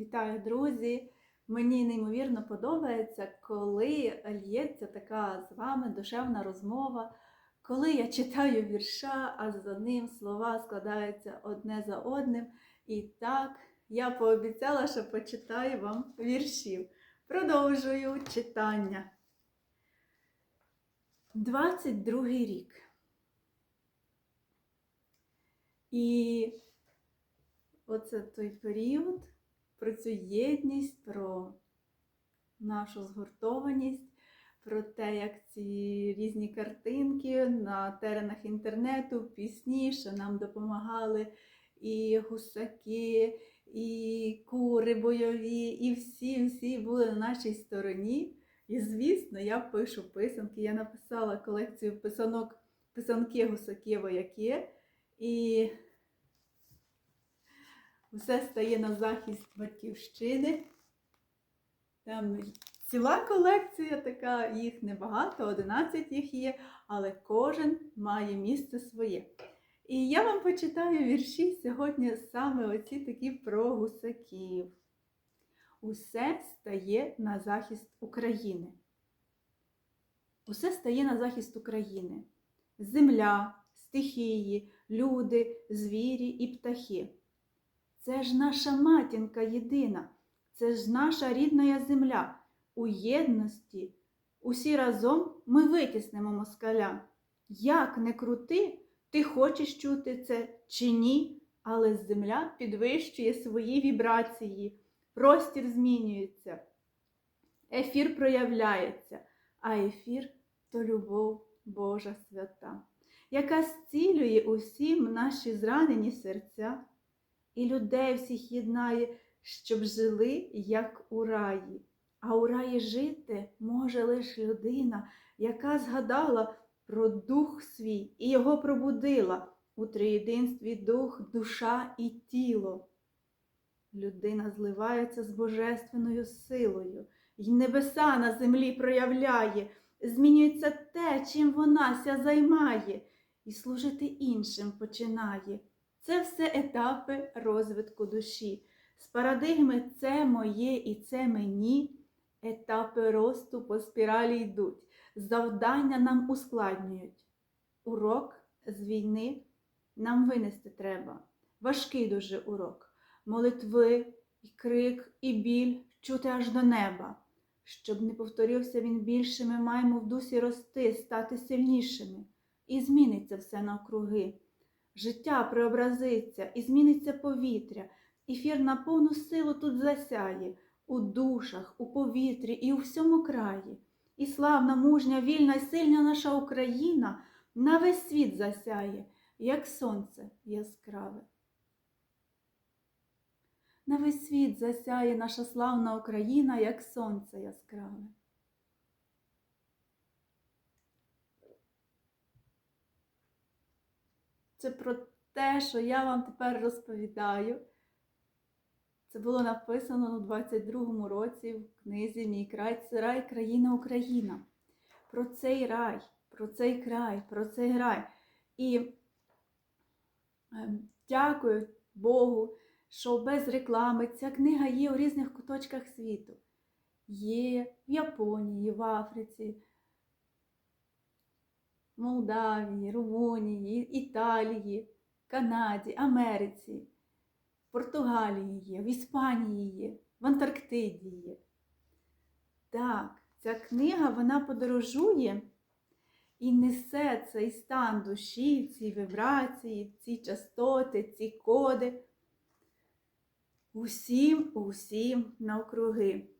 Вітаю, друзі! Мені неймовірно подобається, коли лється така з вами душевна розмова, коли я читаю вірша, а за ним слова складаються одне за одним. І так, я пообіцяла, що почитаю вам віршів. Продовжую читання. 22 рік. І оце той період про цю єдність, про нашу згуртованість, про те, як ці різні картинки на теренах інтернету, пісні, що нам допомагали і гусаки, і кури бойові, і всі-всі були на нашій стороні. І, звісно, я пишу писанки. Я написала колекцію писанок, писанки гусаки вояки. І все стає на захист батьківщини. Там ціла колекція така, їх небагато, 11 їх є, але кожен має місце своє. І я вам почитаю вірші сьогодні саме оці такі про гусаків. Усе стає на захист України. Усе стає на захист України. Земля, стихії, люди, звірі і птахи. Це ж наша матінка єдина, це ж наша рідна земля. У єдності усі разом ми витіснемо москаля. Як не крути, ти хочеш чути це чи ні, але земля підвищує свої вібрації, простір змінюється, ефір проявляється, а ефір то любов Божа свята, яка зцілює усім наші зранені серця і людей всіх єднає, щоб жили, як у раї. А у раї жити може лише людина, яка згадала про дух свій і його пробудила у триєдинстві дух, душа і тіло. Людина зливається з божественною силою, й небеса на землі проявляє, змінюється те, чим вона ся займає, і служити іншим починає. Це все етапи розвитку душі. З парадигми це моє і це мені. Етапи росту по спіралі йдуть. Завдання нам ускладнюють. Урок з війни нам винести треба. Важкий дуже урок. Молитви, і крик, і біль чути аж до неба. Щоб не повторився він більше, ми маємо в дусі рости, стати сильнішими. І зміниться все навкруги. Життя преобразиться і зміниться повітря, ефір на повну силу тут засяє, у душах, у повітрі і у всьому краї. І славна, мужня, вільна й сильна наша Україна на весь світ засяє, як сонце яскраве. На весь світ засяє наша славна Україна, як сонце яскраве. Це про те, що я вам тепер розповідаю. Це було написано у 22-му році в книзі Мій край це рай, країна Україна. Про цей рай, про цей край, про цей рай. І е, дякую Богу, що без реклами ця книга є у різних куточках світу. Є в Японії, в Африці. Молдавії, Румунії, Італії, Канаді, Америці, Португалії є, в Іспанії є, в Антарктиді є. Так, ця книга вона подорожує і несе цей стан душі, ці вібрації, ці частоти, ці коди. Усім, усім навкруги.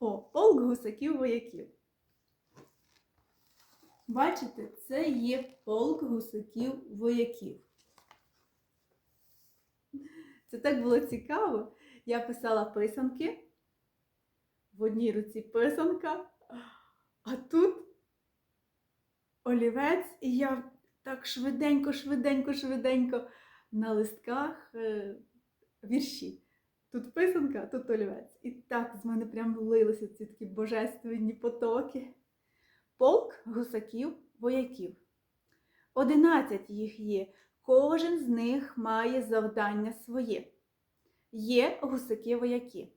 О, полк гусаків вояків. Бачите, це є полк гусаків вояків. Це так було цікаво. Я писала писанки, в одній руці писанка, а тут олівець, і я так швиденько, швиденько, швиденько на листках е, вірші. Тут писанка, тут олівець. І так з мене прям влилися ці такі божественні потоки. Полк гусаків вояків. Одинадцять їх є, кожен з них має завдання своє. Є гусаки-вояки,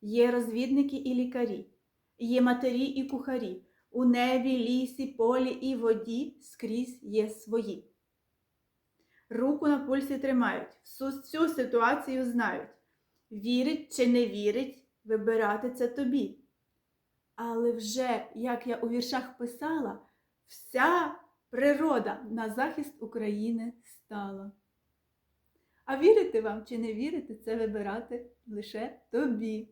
є розвідники і лікарі, є матері і кухарі. У небі, лісі, полі і воді скрізь є свої. Руку на пульсі тримають, всю, ситуацію знають. Вірить чи не вірить, вибирати це тобі. Але вже, як я у віршах писала, вся природа на захист України стала. А вірити вам чи не вірити, це вибирати лише тобі.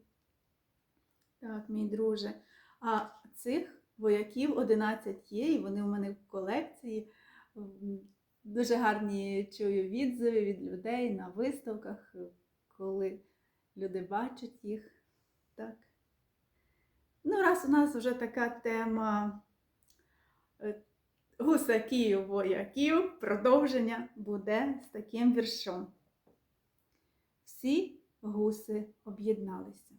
Так, мій друже. А цих вояків 11 є, і вони у мене в колекції. Дуже гарні чую відзиви від людей на виставках, коли люди бачать їх. Так. Ну, раз у нас вже така тема е, гусаків, вояків, продовження буде з таким віршом. Всі гуси об'єдналися.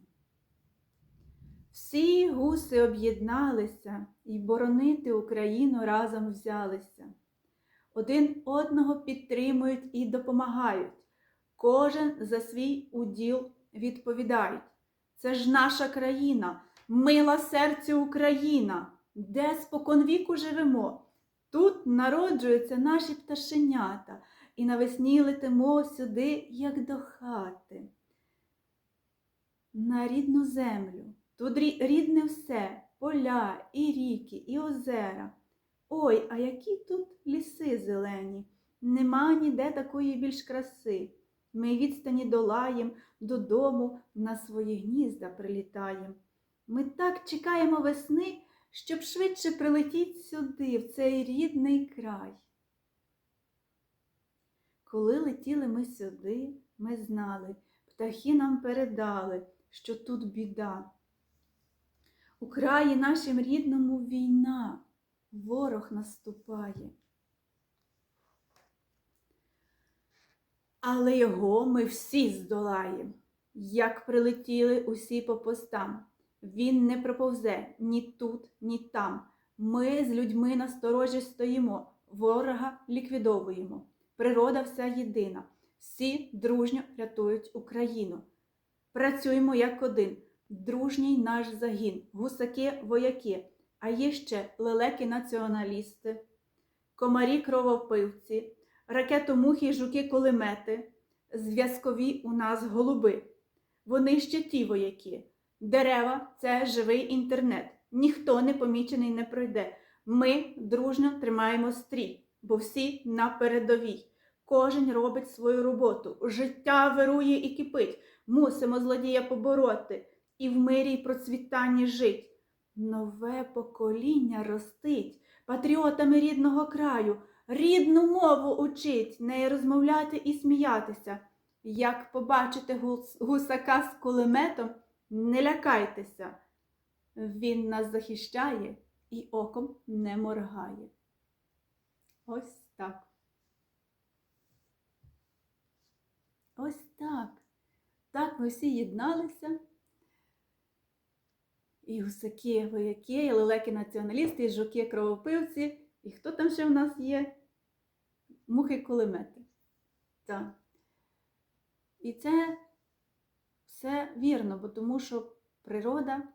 Всі гуси об'єдналися і боронити Україну разом взялися. Один одного підтримують і допомагають. Кожен за свій уділ відповідають. Це ж наша країна, мила серцю Україна, де споконвіку живемо. Тут народжуються наші пташенята, і навесні летимо сюди, як до хати. На рідну землю. Тут рідне все, поля, і ріки, і озера. Ой, а які тут ліси зелені, нема ніде такої більш краси. Ми відстані долаєм, додому на свої гнізда прилітаєм. Ми так чекаємо весни, щоб швидше прилетіть сюди, в цей рідний край. Коли летіли ми сюди, ми знали, птахи нам передали, що тут біда. У краї нашим рідному війна, ворог наступає. Але його ми всі здолаєм. Як прилетіли усі по постам, він не проповзе ні тут, ні там. Ми з людьми насторожі стоїмо, ворога ліквідовуємо. Природа вся єдина. Всі дружньо рятують Україну. Працюємо як один, дружній наш загін, гусаки, вояки, а є ще лелеки націоналісти, комарі кровопивці, ракетомухи жуки кулемети, зв'язкові у нас голуби. Вони ще ті вояки. Дерева це живий інтернет. Ніхто не помічений не пройде. Ми дружно тримаємо стрій, бо всі на передовій. Кожен робить свою роботу. Життя вирує і кипить. Мусимо злодія побороти і в мирі й процвітанні жить. Нове покоління ростить патріотами рідного краю, рідну мову учить, нею розмовляти і сміятися. Як побачите гусака з кулеметом, не лякайтеся. Він нас захищає і оком не моргає. Ось так. Ось так. Так ми всі єдналися. І гусаки, вояки, і лелеки націоналісти, і жуки кровопивці. І хто там ще в нас є? Мухи кулемети. Так. І це все вірно, бо тому що природа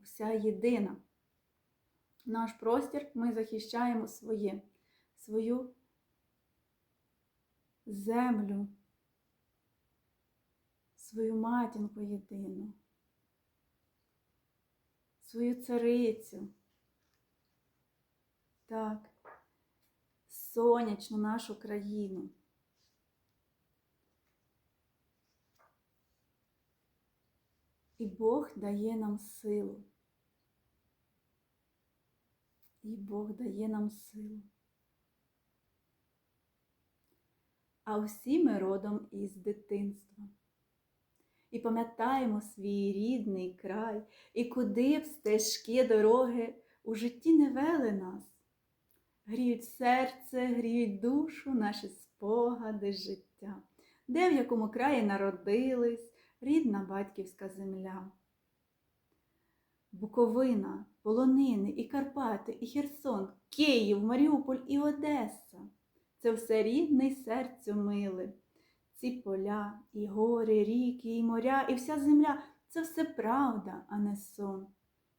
вся єдина. Наш простір ми захищаємо своє, свою землю, свою матінку єдину, свою царицю. Так, сонячну нашу країну. І Бог дає нам силу. І Бог дає нам силу. А всі ми родом із дитинства. І пам'ятаємо свій рідний край, і куди б стежки дороги у житті не вели нас. Гріють серце, гріють душу наші спогади життя, де в якому краї народились, рідна батьківська земля. Буковина, Полонини і Карпати, і Херсон, Київ, Маріуполь і Одеса. Це все рідне й серцю миле. ці поля, і гори, ріки, і моря, і вся земля це все правда, а не сон.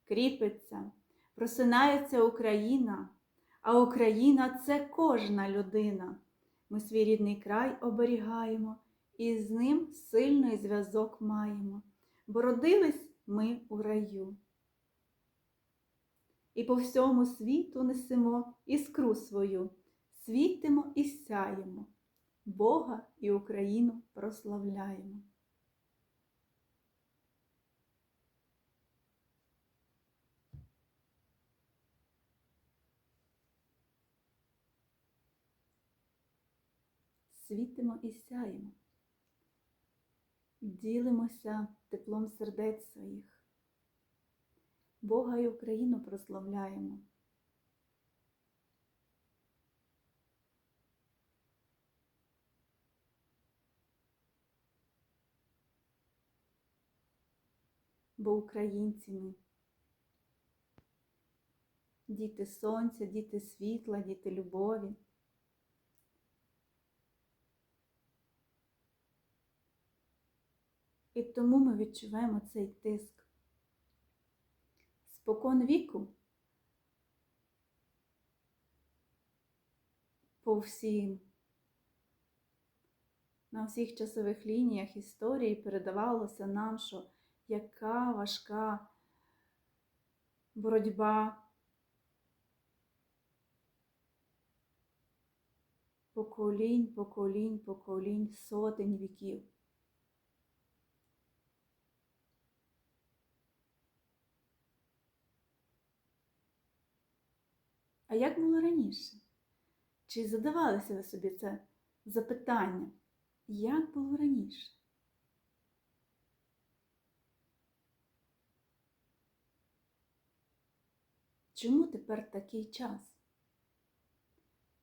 Кріпиться, просинається Україна, а Україна це кожна людина. Ми свій рідний край оберігаємо і з ним сильний зв'язок маємо, бо родились ми у раю. І по всьому світу несемо іскру свою, світимо і сяємо, Бога і Україну прославляємо. Світимо і сяємо, ділимося теплом сердець своїх. Бога і Україну прославляємо. Бо українці ми. Діти сонця, діти світла, діти любові. І тому ми відчуваємо цей тиск. Спокон віку по всім, на всіх часових лініях історії передавалося нам, що яка важка боротьба поколінь, поколінь, поколінь, сотень віків. А як було раніше? Чи задавалися ви собі це запитання? Як було раніше? Чому тепер такий час?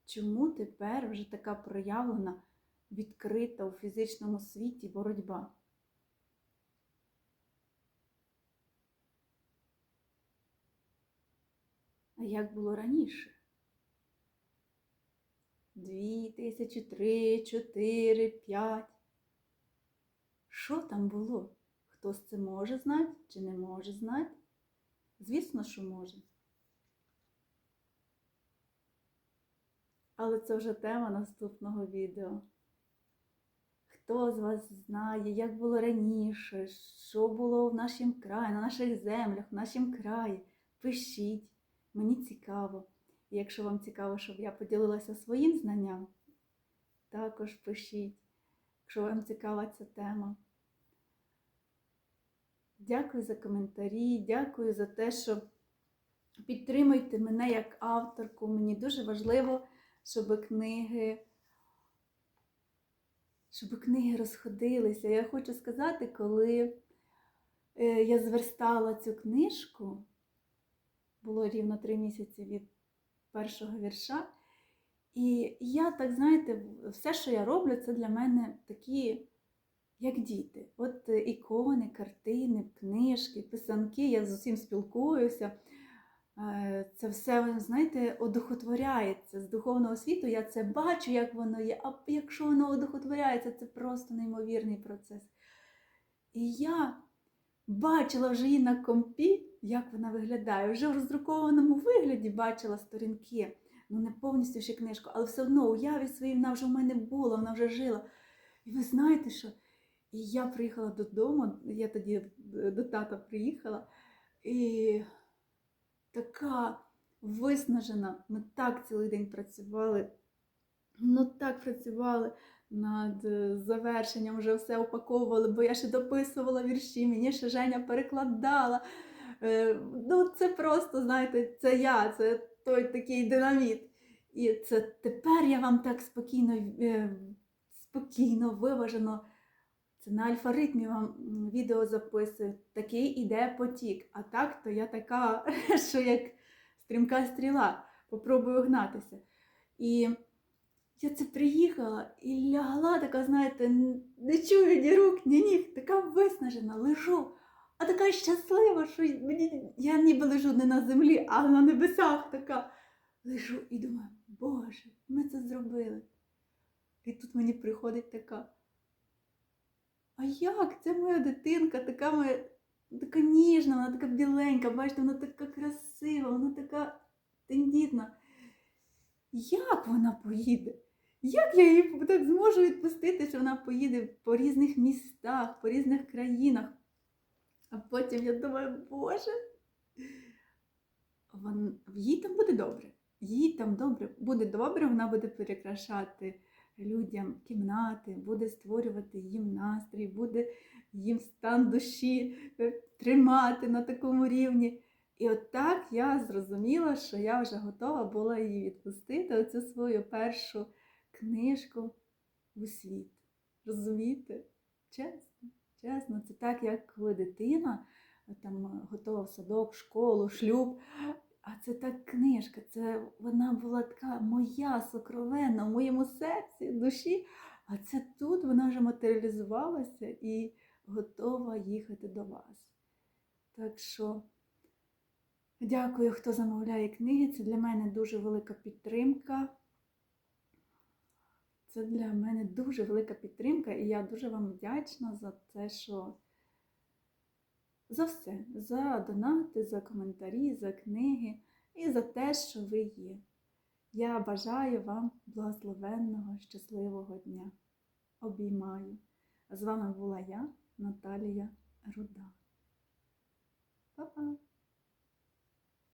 Чому тепер вже така проявлена, відкрита у фізичному світі боротьба? Як було раніше? Дві тисячі, три, чотири, п'ять. Що там було? Хтось це може знати чи не може знати? Звісно, що може. Але це вже тема наступного відео. Хто з вас знає, як було раніше, що було в нашому краї, на наших землях, в нашому краї? Пишіть. Мені цікаво. І якщо вам цікаво, щоб я поділилася своїм знанням, також пишіть, якщо вам цікава ця тема. Дякую за коментарі, дякую за те, що підтримуєте мене як авторку. Мені дуже важливо, щоб книги, щоб книги розходилися. Я хочу сказати, коли е, я зверстала цю книжку, було рівно три місяці від першого вірша. І я, так знаєте, все, що я роблю, це для мене такі, як діти. От е, ікони, картини, книжки, писанки, я з усім спілкуюся. Е, Це все, знаєте, одухотворяється з духовного світу. Я це бачу, як воно є. А якщо воно одухотворяється, це просто неймовірний процес. І я бачила вже її на компі, як вона виглядає. Вже в роздрукованому вигляді бачила сторінки. Ну, не повністю ще книжку, але все одно уяві своїй вона вже в мене була, вона вже жила. І ви знаєте що? І я приїхала додому, я тоді до тата приїхала, і така виснажена. Ми так цілий день працювали, ну так працювали над е, завершенням, вже все упаковували, бо я ще дописувала вірші, мені ще Женя перекладала. Е, Ну, це просто, знаєте, це я, це той такий динаміт. І це тепер я вам так спокійно, е, спокійно, виважено. Це на альфа-ритмі вам відео записую. Такий іде потік. А так, то я така, що як стрімка стріла, попробую гнатися. І я це приїхала і лягла, така, знаєте, не чую ні рук, ні ніг, така виснажена, лежу, а така щаслива, що мені, я ніби лежу не на землі, а на небесах така. Лежу і думаю, Боже, ми це зробили. І тут мені приходить така а як? Це моя дитинка, така моя, така ніжна, вона така біленька, бачите, вона така красива, вона така тендітна. Як вона поїде? Як я її так зможу відпустити, що вона поїде по різних містах, по різних країнах? А потім я думаю, Боже, вон, їй там буде добре. Їй там добре, буде добре, вона буде перекрашати людям кімнати, буде створювати їм настрій, буде їм стан душі е, тримати на такому рівні. І от я зрозуміла, що я вже готова була її відпустити, оцю свою першу книжку у світ. Розумієте? Чесно, чесно, це так, як коли дитина е, там е, готова в садок, школу, шлюб. А це так книжка, це вона була така моя сокровенна в моєму серці, душі. А це тут вона вже матеріалізувалася і готова їхати до вас. Так що дякую, хто замовляє книги. Це для мене дуже велика підтримка. Це для мене дуже велика підтримка, і я дуже вам вдячна за те, що за все, за донати, за коментарі, за книги і за те, що ви є. Я бажаю вам благословенного, щасливого дня. Обіймаю. З вами була я, Наталія Руда. Па-па!